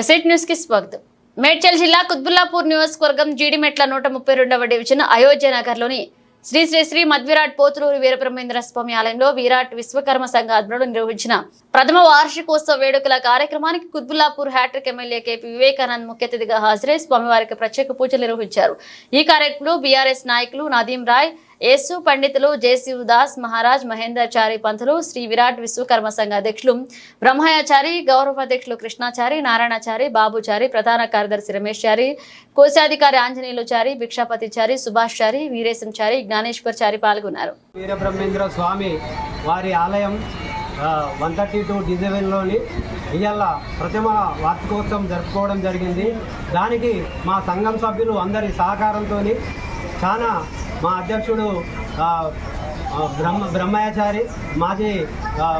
Asset న్యూస్కి స్వాగతం. మేడ్చల్ జిల్లా కుత్బుల్లాపూర్ నియోజకవర్గం జీడిమెట్ల నూట ముప్పై రెండవ డివిజన్ అయోధ్య నగర్లోని శ్రీ శ్రీ శ్రీ మధ్విరాట్ పోతులూరి వీరబ్రహ్మేంద్ర స్వామి ఆలయంలో విరాట్ విశ్వకర్మ సంఘ ఆధ్వర్యంలో నిర్వహించిన ప్రథమ వార్షికోత్సవ వేడుకల కార్యక్రమానికి Quthbullapur hat trick MLA KP Vivekanand ముఖ్య అతిథిగా హాజరై స్వామివారికి ప్రత్యేక పూజలు నిర్వహించారు. ఈ కార్యక్రమంలో బీఆర్ఎస్ నాయకులు నదీం రాయ్ యేసు పండితులు జయశివ్ దాస్ మహారాజ్ మహేందర్చారి పంతులు శ్రీ విరాట్ విశ్వకర్మ సంఘ అధ్యక్షులు బ్రహ్మయాచారి గౌరవ అధ్యక్షులు కృష్ణాచారి నారాయణాచారి బాబుచారి ప్రధాన కార్యదర్శి రమేష్ చారి కోశాధికారి ఆంజనేయులు చారి భిక్షాపతి సుభాష్ చారి వీరేశం చారి జ్ఞానేశ్వర్ చారి పాల్గొన్నారు. వీరబ్రహ్మేంద్ర స్వామి వారి ఆలయం వన్ థర్టీ టూ డిజైన్లోని ఇవాళ ప్రతిమ వార్షికోత్సవం జరుపుకోవడం జరిగింది. దానికి మా సంఘం సభ్యులు అందరి సహకారంతో చాలా మా అధ్యక్షుడు బ్రహ్మ బ్రహ్మయాచారి మాజీ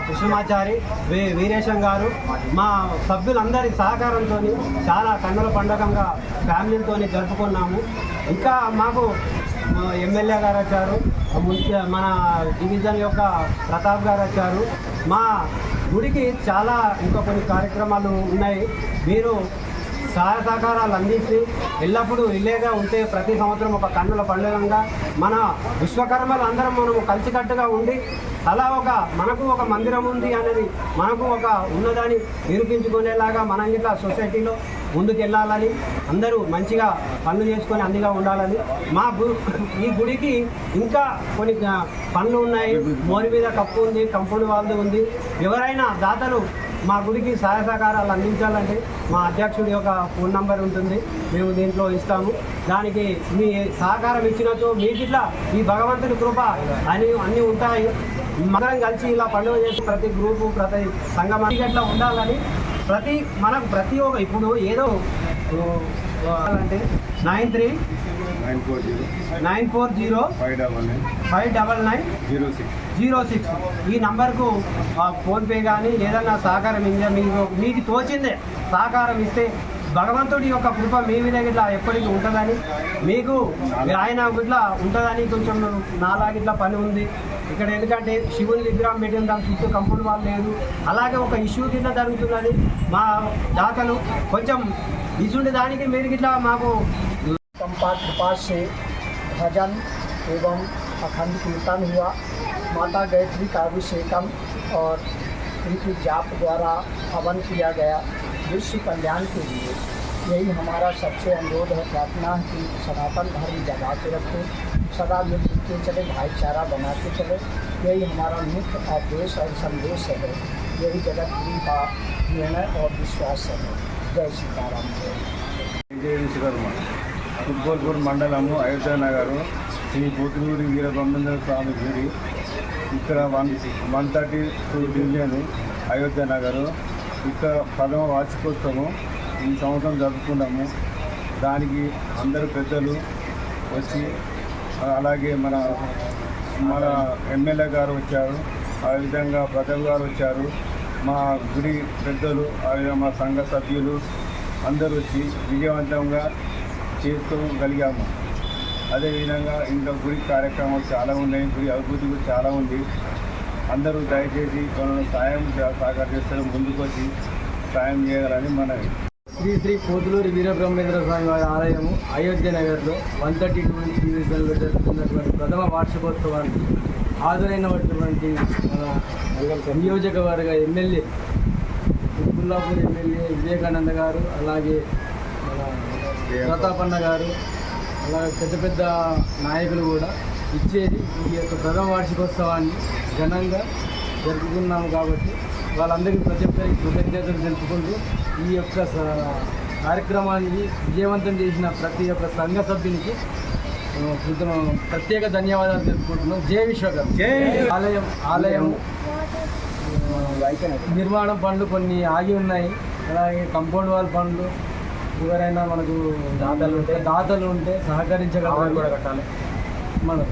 కృష్ణమాచారి వీ వీరేశం గారు మా సభ్యులందరి సహకారంతో చాలా కన్నుల పండగంగా ఫ్యామిలీతో జరుపుకున్నాము. ఇంకా మాకు ఎమ్మెల్యే గారు వచ్చారు మన డివిజన్ యొక్క ప్రతాప్ గారు వచ్చారు. మా గుడికి చాలా ఇంకా కొన్ని కార్యక్రమాలు ఉన్నాయి. మీరు సహాయ సహకారాలు అందించి ఎల్లప్పుడూ ఇల్లేగా ఉంటే ప్రతి సంవత్సరం ఒక కన్నుల పండుగంగా మన విశ్వకర్మలు అందరం మనము కలిసికట్టుగా ఉండి అలా ఒక మనకు ఒక మందిరం ఉంది అనేది మనకు ఒక ఉన్నదాన్ని నిరూపించుకునేలాగా మనం ఇట్లా సొసైటీలో ముందుకెళ్ళాలని అందరూ మంచిగా పనులు చేసుకొని అందిగా ఉండాలని. మా గు ఈ గుడికి ఇంకా కొన్ని పనులు ఉన్నాయి. మోరి మీద కప్పు ఉంది కంపౌండ్ వాళ్ళు ఉంది. ఎవరైనా దాతలు మా గుడికి సహాయ సహకారాలు అందించాలంటే మా అధ్యక్షుడి యొక్క ఫోన్ నంబర్ ఉంటుంది. మేము దీంట్లో ఇస్తాము. దానికి మీ సహకారం ఇచ్చినట్టు మీకు ఇట్లా ఈ భగవంతుని కృప అని అన్నీ ఉంటాయి. మనం కలిసి ఇలా పండుగ చేసి ప్రతి గ్రూపు ప్రతి సంఘం అట్లా ఉండాలని ప్రతి మనకు ప్రతి ఒక్క ఇప్పుడు ఏదో అంటే nine three nine four zero. Nine four zero five double nine. Five double nine zero six. Zero six. ఈ నంబర్కు ఫోన్పే కానీ ఏదన్నా సహకారం ఇస్తే మీకు మీకు తోచిందే సహకారం ఇస్తే భగవంతుడి యొక్క కృప మీ మీద ఇట్లా ఎప్పటికీ ఉంటుందని మీకు ఆయన ఇట్లా ఉంటుందని కొంచెం నాలాగా ఇట్లా పని ఉంది ఇక్కడ ఎందుకంటే శివుని విగ్రహం పెట్టిన దాని చుట్టూ కంపౌండ్ వాళ్ళు లేదు అలాగే ఒక ఇష్యూ కింద జరుగుతున్నది మా దాతలు కొంచెం ఇసుండి దానికి మీరు ఇట్లా మాకు संपाद कृपा से भजन एवं अखंड कीर्तन हुआ माता गायत्री का अभिषेकम और उनकी जाप द्वारा हवन किया गया विश्व कल्याण के लिए यही हमारा सबसे अनुरोध है प्रार्थना है कि सनातन धर्म जगा के रखें सदा मिलजुल के चले भाईचारा बना के चले यही हमारा मुख्य आदेश और संदेश है यही जगत गुरु का निर्णय और विश्वास है जय सीताराम जय విజయ విశ్వకర్మ ఫుట్బాల్పూర్ మండలము అయోధ్య నగరు శ్రీ పోతులూరి వీరబ్రహ్మేంద్ర స్వామి గుడి ఇక్కడ one one thirty two division Ayodhya Nagar ఇక్కడ ప్రథమ వార్షికోత్సవం ఈ సంవత్సరం జరుపుకున్నాము దానికి అందరు పెద్దలు వచ్చి అలాగే మన మన ఎమ్మెల్యే గారు వచ్చారు. ఆ విధంగా ప్రజలు గారు వచ్చారు. మా గుడి పెద్దలు అలాగే మా సంఘ సభ్యులు అందరూ వచ్చి విజయవంతంగా చేసుకోగలిగాము అదేవిధంగా ఇంకా గుడి కార్యక్రమాలు చాలా ఉన్నాయి. గుడి అభివృద్ధి కూడా చాలా ఉంది. అందరూ దయచేసి మనం సాయం సహకారం చేస్తారు ముందుకు వచ్చి సాయం చేయగలని మనవి. శ్రీ శ్రీ పోతులూరి వీరబ్రహ్మేంద్ర స్వామి వారి ఆలయము అయోధ్య నగర్లో వన్ థర్టీ టూ డివిజన్లో జరుగుతున్నటువంటి ప్రథమ వార్షికోత్సవానికి హాజరైనటువంటి మన నియోజకవర్గ ఎమ్మెల్యే కుల్లాపూర్ ఎమ్మెల్యే వివేకానంద గారు అలాగే మన ప్రతాపన్న గారు అలాగే పెద్ద పెద్ద నాయకులు కూడా ఇచ్చేది ఈ యొక్క ప్రథమ వార్షికోత్సవాన్ని ఘనంగా జరుపుకున్నాము కాబట్టి వాళ్ళందరికీ ప్రతి ఒక్కరికి కృతజ్ఞతలు తెలుపుకుంటూ ఈ యొక్క కార్యక్రమాన్ని విజయవంతం చేసిన ప్రతి ఒక్క సంఘ సభ్యునికి ప్రత్యేక ధన్యవాదాలు తెలుపుకుంటున్నాం. జై విశ్వకర్మ. ఆలయం ఆలయం నిర్మాణం పనులు కొన్ని ఆగి ఉన్నాయి. అలాగే కంపౌండ్ వాల్ పనులు ఎవరైనా మనకు దాతలు ఉంటే. దాతలు ఉంటే సహకరించగలరు. కూడా కట్టాలి. మనం